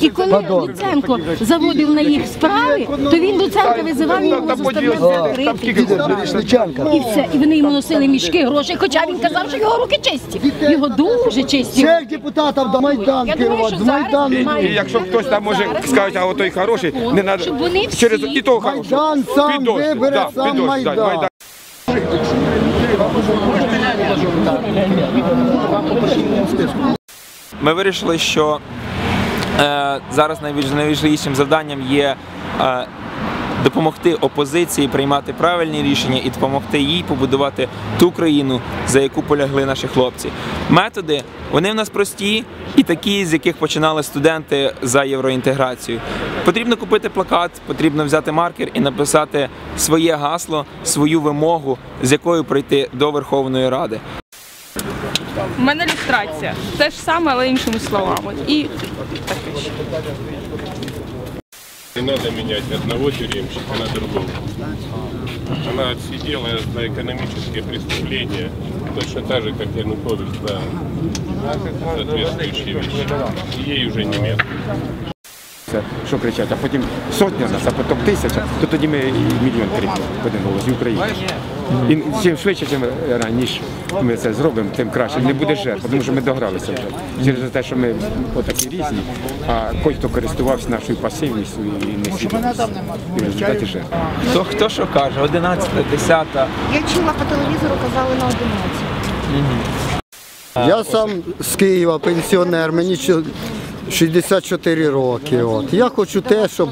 І коли Луценко заводив на їх справи, то він Луценка визивав його заставляв закрити. І все, і вони йому носили мішки грошей, хоча він казав, що його руки чисті. Його дуже чисті. Всех депутатов до Майдан керувати, з Майдану. І якщо хтось там може сказати, а отой хороший, не треба Щоб вони всі- через і того хорошого. Майдан сам вибере, сам Майдан. Ми вирішили, що зараз найваж- найважливішим завданням є е, допомогти опозиції приймати правильні рішення і допомогти їй побудувати ту країну, за яку полягли наші хлопці. Методи вони в нас прості і такі, з яких починали студенти за євроінтеграцію. Потрібно купити плакат, потрібно взяти маркер і написати своє гасло, свою вимогу, з якою прийти до Верховної Ради. У мене люстрація. Те ж саме, але іншими словами. І таке ще. Не надо менять одного тюремщика на другого. Она отсидела за экономические преступления, точно так же, как Янукович за соответствующие вещи. Ей уже не место. Це що кричать, а потім сотня нас, а потім тисяча, то тоді ми і мільйон крикнемо в один голос і Україна. І чим швидше, чим раніше ми це зробимо, тим краще. Не буде жертв, тому що ми догралися вже. Через те, що ми отакі різні, а кой хто користувався нашою пасивністю і несвідомістю. І в результаті жертв. Хто хто що каже, 11, 10. Я чула по телевізору, казали на 11. Я сам з Києва пенсіонер, мені чо- 64 роки. От. Я хочу те, щоб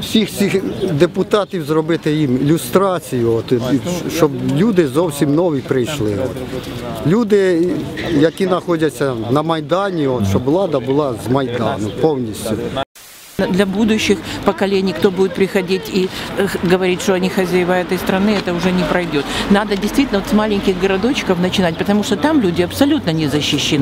всіх цих депутатів зробити їм люстрацію, от, і щоб люди зовсім нові прийшли. От. Люди, які знаходяться на Майдані, от, щоб влада була з Майдану повністю. для будущих поколений, кто будет приходить и э, х- говорить, что они хозяева этой страны, это уже не пройдет. Надо действительно вот с маленьких городочков начинать, потому что там люди абсолютно не защищены.